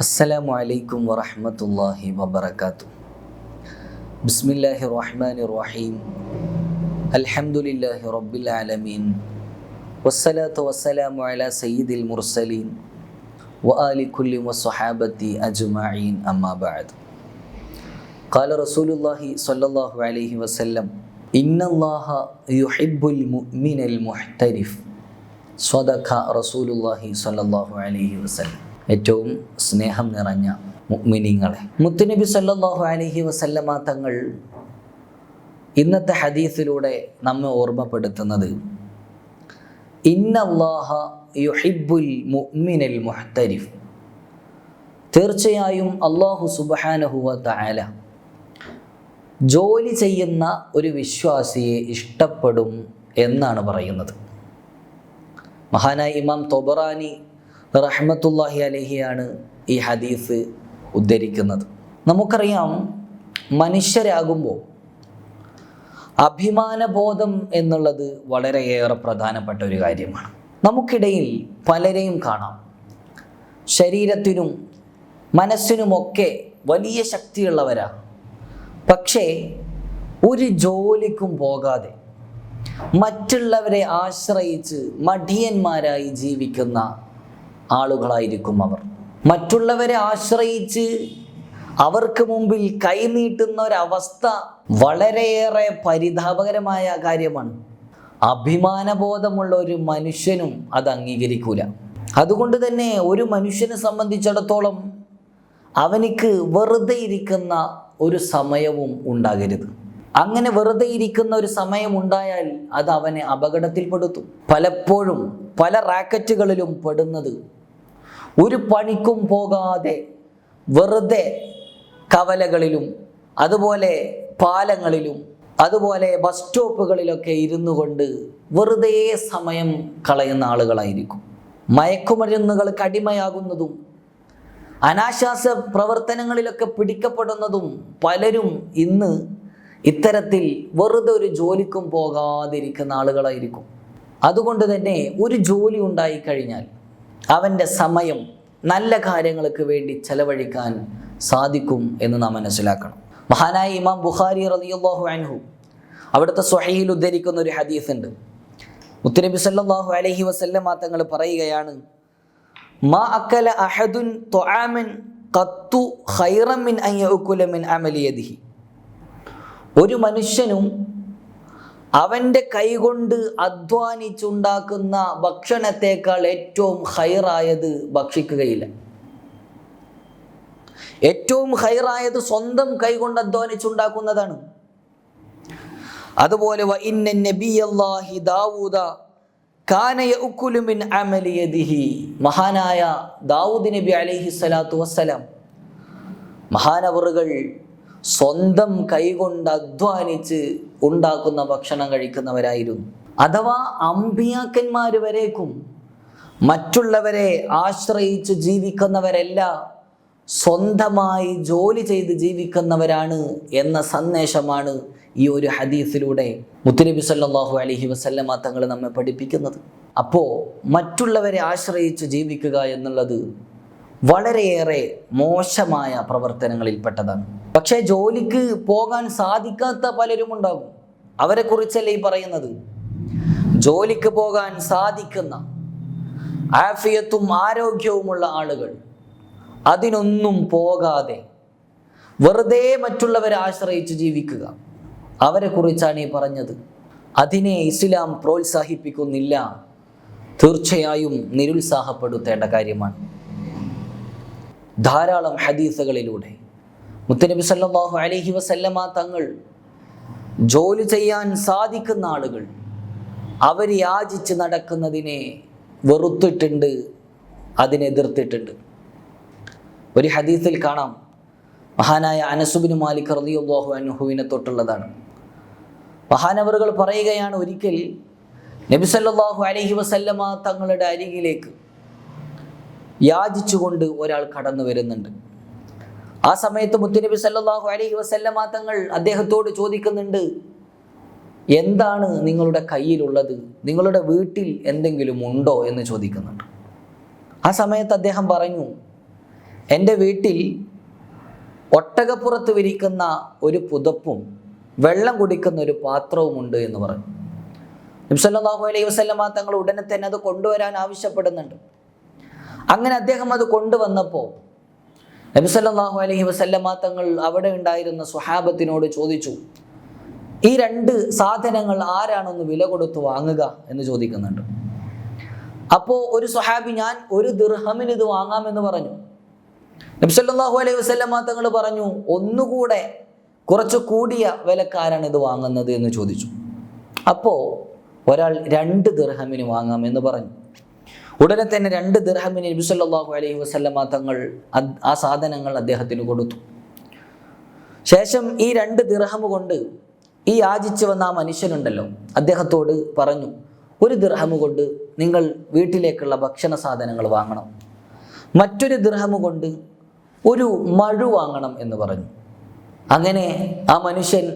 السلام عليكم ورحمة الله وبركاته بسم الله الرحمن الرحيم الحمد لله رب العالمين والصلاة والسلام على سيد المرسلين وآل كل والصحابة أجمعين أما بعد قال رسول الله صلى الله عليه وسلم إن الله يحب المؤمن المحترف സ്വദഖ റസൂലുല്ലാഹി സല്ലല്ലാഹു അലൈഹി വസല്ലം ഏറ്റവും സ്നേഹം നിറഞ്ഞ മുഅ്മിനീങ്ങളെ. മുത്തുനബി സല്ലാഹു അലഹി വസല്ലമ തങ്ങൾ ഇന്നത്തെ ഹദീസിലൂടെ നമ്മെ ഓർമ്മപ്പെടുത്തുന്നത് മുഅ്മിനൽ മുഹ്തരിഫ്. തീർച്ചയായും അള്ളാഹു സുബ്ഹാനഹു തആല ജോലി ചെയ്യുന്ന ഒരു വിശ്വാസിയെ ഇഷ്ടപ്പെടും എന്നാണ് പറയുന്നത്. മഹാനായ ഇമാം തൊബറാനി റഹ്മത്തുല്ലാഹി അലഹിയാണ് ഈ ഹദീസ് ഉദ്ധരിക്കുന്നത്. നമുക്കറിയാം മനുഷ്യരാകുമ്പോൾ അഭിമാനബോധം എന്നുള്ളത് വളരെയേറെ പ്രധാനപ്പെട്ട ഒരു കാര്യമാണ്. നമുക്കിടയിൽ പലരെയും കാണാം. ശരീരത്തിനും മനസ്സിനുമൊക്കെ വലിയ ശക്തിയുള്ളവരാ. പക്ഷേ ഒരു ജോലിക്കും പോകാതെ മറ്റുള്ളവരെ ആശ്രയിച്ച് മടിയന്മാരായി ജീവിക്കുന്ന ആളുകളായിരിക്കും അവർ. മറ്റുള്ളവരെ ആശ്രയിച്ച് അവർക്ക് മുമ്പിൽ കൈനീട്ടുന്ന ഒരവസ്ഥ വളരെയേറെ പരിതാപകരമായ കാര്യമാണ്. അഭിമാനബോധമുള്ള ഒരു മനുഷ്യനും അത് അംഗീകരിക്കൂല. അതുകൊണ്ട് തന്നെ ഒരു മനുഷ്യനെ സംബന്ധിച്ചിടത്തോളം അവനിക്ക് വെറുതെ ഇരിക്കുന്ന ഒരു സമയവും ഉണ്ടാകരുത്. അങ്ങനെ വെറുതെ ഇരിക്കുന്ന ഒരു സമയം ഉണ്ടായാൽ അത് അവനെ അപകടത്തിൽപ്പെടുത്തും. പലപ്പോഴും പല റാക്കറ്റുകളിലും പെടുന്നത് ഒരു പണിക്കും പോകാതെ വെറുതെ കവലകളിലും അതുപോലെ പാലങ്ങളിലും അതുപോലെ ബസ് സ്റ്റോപ്പുകളിലൊക്കെ ഇരുന്നു കൊണ്ട് വെറുതെ സമയം കളയുന്ന ആളുകളായിരിക്കും. മയക്കുമരുന്നുകൾ കടിമയാകുന്നതും അനാശാസ പ്രവർത്തനങ്ങളിലൊക്കെ പിടിക്കപ്പെടുന്നതും പലരും ഇന്ന് ഇത്തരത്തിൽ വെറുതെ ഒരു ജോലിക്കും പോകാതിരിക്കുന്ന ആളുകളായിരിക്കും. അതുകൊണ്ട് തന്നെ ഒരു ജോലി ഉണ്ടായിക്കഴിഞ്ഞാൽ അവന്റെ സമയം നല്ല കാര്യങ്ങൾക്ക് വേണ്ടി ചെലവഴിക്കാൻ സാധിക്കും എന്ന് നാം മനസ്സിലാക്കണം. മഹാനായ ഇമാം ബുഖാരി റളിയല്ലാഹു അൻഹു അവിടുത്തെ സ്വഹയിൽ ഉദ്ധരിക്കുന്ന ഒരു ഹദീസ് ഉണ്ട് സല്ലാഹു സല്ലല്ലാഹു അലൈഹി വസല്ലമ തങ്ങൾ പറയുകയാണ് മാ അക്കല അഹദുൻ തൊആമൻ ഖത്തു ഖൈറൻ മിൻ അൻ യഅകുല മിൻ അമലി യദിഹി. ഒരു മനുഷ്യനും അവന്റെ കൈകൊണ്ട് അധ്വാനിച്ചുണ്ടാക്കുന്ന ഭക്ഷണത്തേക്കാൾ ഏറ്റവും ഹൈറായത് ഭക്ഷിക്കുകയില്ല. ഏറ്റവും ഹൈറായത് സ്വന്തം കൈകൊണ്ട് അധ്വാനിച്ചുണ്ടാക്കുന്നതാണ്. അതുപോലെ മഹാനായ ദാവൂദ് നബി അലൈഹി സ്വലാത്തു വസ്സലാം. മഹാനവറുകൾ സ്വന്തം കൈകൊണ്ട് അധ്വാനിച്ച് ഉണ്ടാക്കുന്ന ഭക്ഷണം കഴിക്കുന്നവരായിരുന്നു. അഥവാ അമ്പിയാക്കന്മാർ വരേക്കും മറ്റുള്ളവരെ ആശ്രയിച്ച് ജീവിക്കുന്നവരല്ല സ്വന്തമായി ജോലി ചെയ്ത് ജീവിക്കുന്നവരാണ് എന്ന സന്ദേശമാണ് ഈ ഒരു ഹദീസിലൂടെ മുത്തുനബി സല്ലാഹു അലഹി വസല്ലമ തങ്ങൾ നമ്മെ പഠിപ്പിക്കുന്നത്. അപ്പോൾ മറ്റുള്ളവരെ ആശ്രയിച്ച് ജീവിക്കുക എന്നുള്ളത് വളരെയേറെ മോശമായ പ്രവർത്തനങ്ങളിൽപ്പെട്ടതാണ്. പക്ഷേ ജോലിക്ക് പോകാൻ സാധിക്കാത്ത പലരും ഉണ്ടാകും. അവരെ കുറിച്ചല്ലേ ഈ പറയുന്നത്? ജോലിക്ക് പോകാൻ സാധിക്കുന്ന ആഫിയത്തും ആരോഗ്യവുമുള്ള ആളുകൾ അതിനൊന്നും പോകാതെ വെറുതെ മറ്റുള്ളവരെ ആശ്രയിച്ച് ജീവിക്കുക. അവരെ കുറിച്ചാണ് ഈ പറഞ്ഞത്. അതിനെ ഇസ്ലാം പ്രോത്സാഹിപ്പിക്കുന്നില്ല. തീർച്ചയായും നിരുത്സാഹപ്പെടുത്തേണ്ട കാര്യമാണ്. ധാരാളം ഹദീസുകളിലൂടെ. മുത്തനബി സല്ലല്ലാഹു അലൈഹി വസല്ലമ തങ്ങൾ ജോലി ചെയ്യാൻ സാധിക്കുന്ന ആളുകൾ അവർ യാചിച്ച് നടക്കുന്നതിനെ വെറുത്തിട്ടുണ്ട് അതിനെതിർത്തിട്ടുണ്ട് ഒരു ഹദീസിൽ കാണാം. മഹാനായ അനസുബിന് മാലിക് റളിയല്ലാഹു അൻഹുവിനെ തൊട്ടുള്ളതാണ്. മഹാനവറുകൾ പറയുകയാണ് ഒരിക്കൽ നബി സല്ലല്ലാഹു അലൈഹി വസല്ലമ തങ്ങളുടെ അരികിലേക്ക് യാചിച്ചുകൊണ്ട് ഒരാൾ കടന്നു വരുന്നുണ്ട്. ആ സമയത്ത് മുത്തുനബി സല്ലാഹു അലൈഹി വസല്ലമ തങ്ങൾ അദ്ദേഹത്തോട് ചോദിക്കുന്നുണ്ട് എന്താണ് നിങ്ങളുടെ കയ്യിലുള്ളത്? നിങ്ങളുടെ വീട്ടിൽ എന്തെങ്കിലും ഉണ്ടോ? എന്ന് ചോദിക്കുന്നുണ്ട്. ആ സമയത്ത് അദ്ദേഹം പറഞ്ഞു എന്റെ വീട്ടിൽ ഒട്ടകപ്പുറത്ത് വിരിക്കുന്ന ഒരു പുതപ്പും വെള്ളം കുടിക്കുന്ന ഒരു പാത്രവും ഉണ്ട് എന്ന് പറഞ്ഞു. നബ്സല്ലാഹു അലൈഹി വസ്ലമ തങ്ങൾ ഉടനെ തന്നെ അത് കൊണ്ടുവരാൻ ആവശ്യപ്പെടുന്നുണ്ട്. അങ്ങനെ അദ്ദേഹം അത് കൊണ്ടുവന്നപ്പോൾ നബിസല്ലാഹു അലഹി വസല്ലമ തങ്ങൾ അവിടെ ഉണ്ടായിരുന്ന സുഹാബത്തിനോട് ചോദിച്ചു ഈ രണ്ട് സാധനങ്ങൾ ആരാണൊന്ന് വില കൊടുത്ത് വാങ്ങുക? എന്ന് ചോദിക്കുന്നുണ്ട്. അപ്പോൾ ഒരു സുഹാബി ഞാൻ ഒരു ദിർഹമിന് ഇത് വാങ്ങാമെന്ന് പറഞ്ഞു. നബ്സല്ലാഹു അലൈഹി വസല്ലമ തങ്ങൾ പറഞ്ഞു ഒന്നുകൂടെ കുറച്ച് കൂടിയ വിലക്കാരാണ് ഇത് വാങ്ങുന്നത് എന്ന് ചോദിച്ചു. അപ്പോൾ ഒരാൾ രണ്ട് ദിർഹമിന് വാങ്ങാമെന്ന് പറഞ്ഞു. ഉടനെ തന്നെ രണ്ട് ദിർഹമിന് നബി സല്ലല്ലാഹു അലൈഹി വസല്ലമ തങ്ങൾ ആ സാധനങ്ങൾ അദ്ദേഹത്തിന് കൊടുത്തു. ശേഷം ഈ രണ്ട് ദിർഹം കൊണ്ട് ഈ യാചിച്ചു വന്ന ആ മനുഷ്യനുണ്ടല്ലോ അദ്ദേഹത്തോട് പറഞ്ഞു ഒരു ദിർഹം കൊണ്ട് നിങ്ങൾ വീട്ടിലേക്കുള്ള ഭക്ഷണ സാധനങ്ങൾ വാങ്ങണം. മറ്റൊരു ദിർഹം കൊണ്ട് ഒരു മഴു വാങ്ങണം എന്ന് പറഞ്ഞു. അങ്ങനെ ആ മനുഷ്യൻ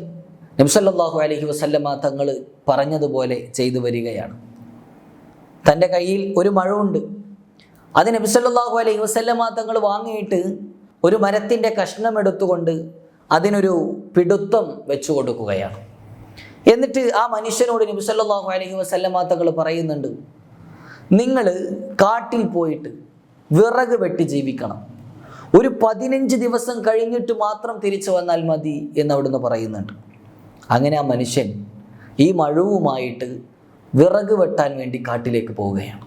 നബ്സല്ലാഹു അലഹി വസല്ലമ തങ്ങൾ പറഞ്ഞതുപോലെ ചെയ്തു വരികയാണ്. തന്റെ കയ്യിൽ ഒരു മഴവുണ്ട്. അത് നബിസല്ലാഹു അലൈഹി വസല്ലമ തങ്ങൾ വാങ്ങിയിട്ട് ഒരു മരത്തിന്റെ കഷ്ണം എടുത്തുകൊണ്ട് അതിനൊരു പിടുത്തം വെച്ചു കൊടുക്കുകയാണ്. എന്നിട്ട് ആ മനുഷ്യനോട് നബിസല്ലാഹു അലൈഹി വസല്ലമ തങ്ങൾ പറയുന്നുണ്ട് നിങ്ങൾ കാട്ടിൽ പോയിട്ട് വിറക് വെട്ടി ജീവിക്കണം. ഒരു പതിനഞ്ച് ദിവസം കഴിഞ്ഞിട്ട് മാത്രം തിരിച്ചു വന്നാൽ മതി എന്ന് അവിടുന്ന് പറയുന്നുണ്ട്. അങ്ങനെ ആ മനുഷ്യൻ ഈ മഴവുമായിട്ട് വിറക് വെട്ടാൻ വേണ്ടി കാട്ടിലേക്ക് പോവുകയാണ്.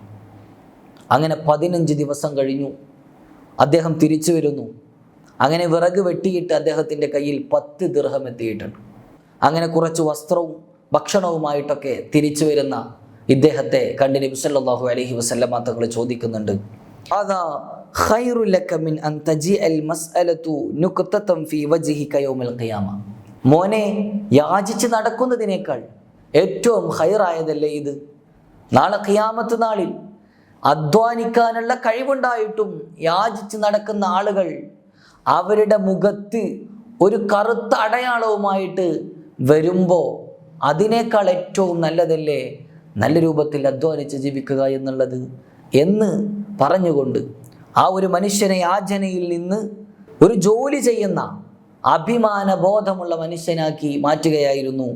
അങ്ങനെ പതിനഞ്ച് ദിവസം കഴിഞ്ഞു. അദ്ദേഹം തിരിച്ചു വരുന്നു. അങ്ങനെ വിറക് വെട്ടിയിട്ട് അദ്ദേഹത്തിന്റെ കയ്യിൽ പത്ത് ദീർഘം എത്തിയിട്ടുണ്ട്. അങ്ങനെ കുറച്ച് വസ്ത്രവും ഭക്ഷണവുമായിട്ടൊക്കെ തിരിച്ചു വരുന്ന ഇദ്ദേഹത്തെ കണ്ട് നബി സല്ലല്ലാഹു അലൈഹി വസല്ലമ തങ്ങൾ ചോദിക്കുന്നുണ്ട്. മിൻ അൻ മസ്അലതു നുക്തതൻ ഫീ വജ്ഹിക ഖിയാമ. മോനെ യാചിച്ച് നടക്കുന്നതിനേക്കാൾ ഏറ്റവും ഹൈറായതല്ലേ ഇത്? നാളെ ഖിയാമത്ത് നാളിൽ അധ്വാനിക്കാനുള്ള കഴിവുണ്ടായിട്ടും യാചിച്ച് നടക്കുന്ന ആളുകൾ അവരുടെ മുഖത്ത് ഒരു കറുത്ത അടയാളവുമായിട്ട് വരുമ്പോൾ അതിനേക്കാൾ ഏറ്റവും നല്ലതല്ലേ നല്ല രൂപത്തിൽ അധ്വാനിച്ച് ജീവിക്കുക എന്നുള്ളത് എന്ന് പറഞ്ഞുകൊണ്ട് ആ ഒരു മനുഷ്യനെ യാചനയിൽ നിന്ന് ഒരു ജോലി ചെയ്യുന്ന അഭിമാന ബോധമുള്ള മനുഷ്യനാക്കി മാറ്റുകയായിരുന്നു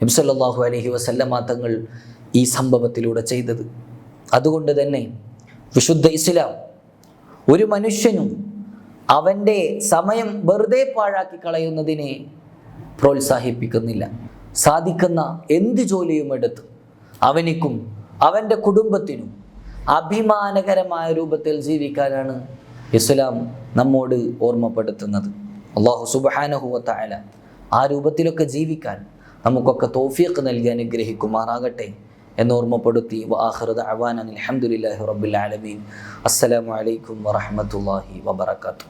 നബ്സല്ലാഹു അലഹി വസല്ലമ തങ്ങൾ ഈ സംഭവത്തിലൂടെ ചെയ്തത്. അതുകൊണ്ട് തന്നെ വിശുദ്ധ ഇസ്ലാം ഒരു മനുഷ്യനും അവന്റെ സമയം വെറുതെ പാഴാക്കി കളയുന്നതിനെ പ്രോത്സാഹിപ്പിക്കുന്നില്ല. സാധിക്കുന്ന എന്ത് ജോലിയും എടുത്ത് അവനിക്കും അവന്റെ കുടുംബത്തിനും അഭിമാനകരമായ രൂപത്തിൽ ജീവിക്കാനാണ് ഇസ്ലാം നമ്മോട് ഓർമ്മപ്പെടുത്തുന്നത്. അള്ളാഹു സുബാനഹുവത്തായ ആ രൂപത്തിലൊക്കെ ജീവിക്കാൻ നമുക്കൊക്കെ തോഫീഖ് നൽകി അനുഗ്രഹിക്കുമാറാകട്ടെ എന്ന് ഓർമ്മപ്പെടുത്തി. വാഹൃദ അവാൻ അലഹമുല്ലാഹി റബുലാലമീൻ ആലമീൻ. അസ്സലാമു അലൈക്കും വറഹമത്തല്ലാഹി വബർക്കാത്തു